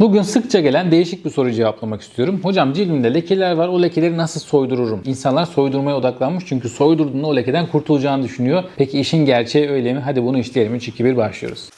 Bugün sıkça gelen değişik bir soru cevaplamak istiyorum. Hocam cildimde lekeler var. O lekeleri nasıl soydururum? İnsanlar soydurmaya odaklanmış çünkü soydurduğunda o lekeden kurtulacağını düşünüyor. Peki işin gerçeği öyle mi? Hadi bunu işleyelim. 3 2 1 başlıyoruz.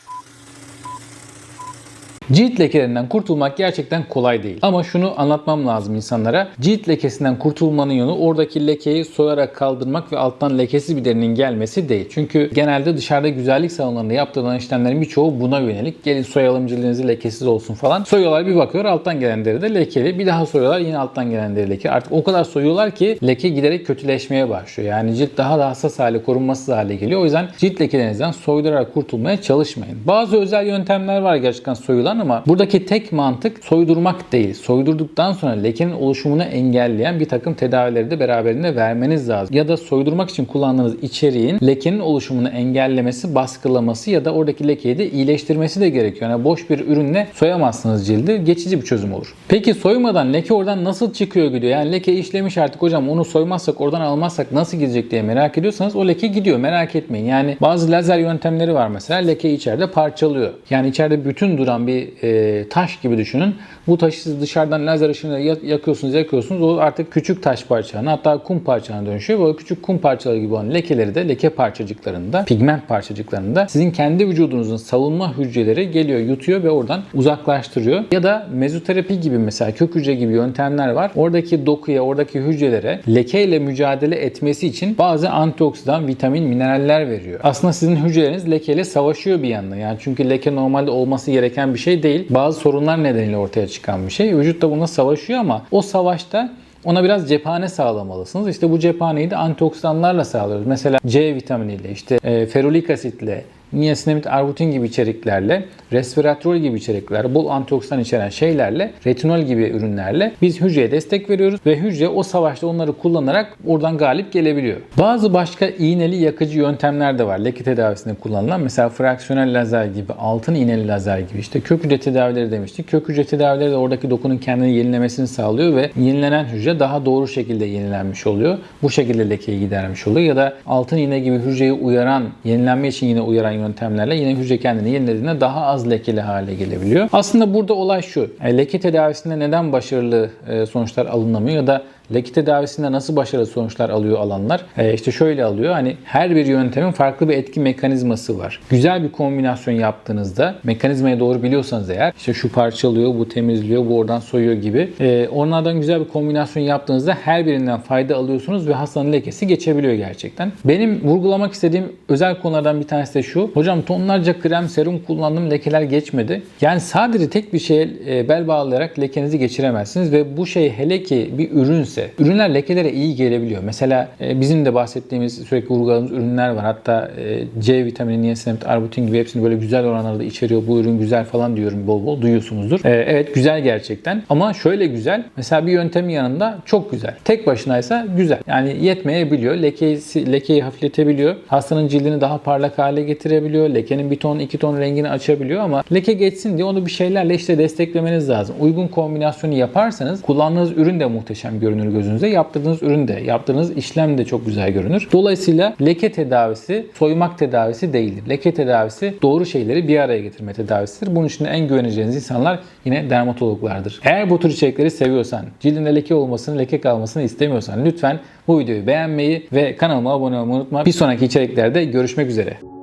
Cilt lekelerinden kurtulmak gerçekten kolay değil. Ama şunu anlatmam lazım insanlara. Cilt lekesinden kurtulmanın yolu oradaki lekeyi soyarak kaldırmak ve alttan lekesiz bir derinin gelmesi değil. Çünkü genelde dışarıda güzellik salonlarında yaptırılan işlemlerin birçoğu buna yönelik. Gelin soyalım cildinizi lekesiz olsun falan. Soyuyorlar bir bakıyor alttan gelen deri de lekeli. Bir daha soyuyorlar yine alttan gelen deri leke. Artık o kadar soyuyorlar ki leke giderek kötüleşmeye başlıyor. Yani cilt daha da hassas hale, korunmasız hale geliyor. O yüzden cilt lekelerinizden soydurarak kurtulmaya çalışmayın. Bazı özel yöntemler var gerçekten soyulan ama buradaki tek mantık soydurmak değil. Soydurduktan sonra lekenin oluşumunu engelleyen bir takım tedavileri de beraberinde vermeniz lazım. Ya da soydurmak için kullandığınız içeriğin lekenin oluşumunu engellemesi, baskılaması ya da oradaki lekeyi de iyileştirmesi de gerekiyor. Yani boş bir ürünle soyamazsınız cildi. Geçici bir çözüm olur. Peki soymadan leke oradan nasıl çıkıyor gidiyor? Yani leke işlemiş artık hocam onu soymazsak oradan almazsak nasıl gidecek diye merak ediyorsanız o leke gidiyor merak etmeyin. Yani bazı lazer yöntemleri var mesela leke içeride parçalıyor. Yani içeride bütün duran bir e, taş gibi düşünün. Bu taşı siz dışarıdan lazer ışığıyla ya- yakıyorsunuz yakıyorsunuz o artık küçük taş parçalarına hatta kum parçalarına dönüşüyor. O küçük kum parçaları gibi olan lekeleri de leke parçacıklarında, pigment parçacıklarında sizin kendi vücudunuzun savunma hücreleri geliyor yutuyor ve oradan uzaklaştırıyor. Ya da mezoterapi gibi mesela kök hücre gibi yöntemler var. Oradaki dokuya, oradaki hücrelere lekeyle mücadele etmesi için bazı antioksidan, vitamin, mineraller veriyor. Aslında sizin hücreleriniz lekeyle savaşıyor bir yandan. Yani çünkü leke normalde olması gereken bir şey değil. Bazı sorunlar nedeniyle ortaya çıkan bir şey. Vücut da bununla savaşıyor ama o savaşta ona biraz cephane sağlamalısınız. İşte bu cephaneyi de antioksidanlarla sağlıyoruz. Mesela C vitaminiyle, işte e, ferulik asitle, niasinamid, arbutin gibi içeriklerle, resveratrol gibi içeriklerle, bol antioksidan içeren şeylerle, retinol gibi ürünlerle biz hücreye destek veriyoruz ve hücre o savaşta onları kullanarak oradan galip gelebiliyor. Bazı başka iğneli yakıcı yöntemler de var leke tedavisinde kullanılan. Mesela fraksiyonel lazer gibi, altın iğneli lazer gibi işte kök hücre tedavileri demiştik. Kök hücre tedavileri de oradaki dokunun kendini yenilemesini sağlıyor ve yenilenen hücre daha doğru şekilde yenilenmiş oluyor. Bu şekilde lekeyi gidermiş oluyor. Ya da altın iğne gibi hücreyi uyaran, yenilenme için yine uyaran yöntemlerle yine hücre kendini yenilediğinde daha az lekeli hale gelebiliyor. Aslında burada olay şu. e, Leke tedavisinde neden başarılı e, sonuçlar alınamıyor ya da leke tedavisinde nasıl başarılı sonuçlar alıyor alanlar? E, işte şöyle alıyor. Hani her bir yöntemin farklı bir etki mekanizması var. Güzel bir kombinasyon yaptığınızda mekanizmayı doğru biliyorsanız eğer işte şu parçalıyor, bu temizliyor, bu oradan soyuyor gibi. E, onlardan güzel bir kombinasyon yaptığınızda her birinden fayda alıyorsunuz ve hastanın lekesi geçebiliyor gerçekten. Benim vurgulamak istediğim özel konulardan bir tanesi de şu. Hocam tonlarca krem, serum kullandım lekeler geçmedi. Yani sadece tek bir şeye e, bel bağlayarak lekenizi geçiremezsiniz ve bu şey hele ki bir ürünse ürünler lekelere iyi gelebiliyor. Mesela e, bizim de bahsettiğimiz sürekli vurguladığımız ürünler var. Hatta e, C vitamini, niasinamid, arbutin gibi hepsini böyle güzel oranlarda içeriyor. Bu ürün güzel falan diyorum bol bol duyuyorsunuzdur. E, evet güzel gerçekten ama şöyle güzel. Mesela bir yöntemin yanında çok güzel. Tek başınaysa güzel. Yani yetmeyebiliyor. Lekeyi, lekeyi hafifletebiliyor. Hastanın cildini daha parlak hale getirebiliyor. Lekenin bir ton iki ton rengini açabiliyor ama leke geçsin diye onu bir şeylerle işte desteklemeniz lazım. Uygun kombinasyonu yaparsanız kullandığınız ürün de muhteşem görünür gözünüze. Yaptırdığınız ürün de, yaptığınız işlem de çok güzel görünür. Dolayısıyla leke tedavisi soymak tedavisi değildir. Leke tedavisi doğru şeyleri bir araya getirme tedavisidir. Bunun için en güveneceğiniz insanlar yine dermatologlardır. Eğer bu tür içerikleri seviyorsan, cildinde leke olmasını, leke kalmasını istemiyorsan lütfen bu videoyu beğenmeyi ve kanalıma abone olmayı unutma. Bir sonraki içeriklerde görüşmek üzere.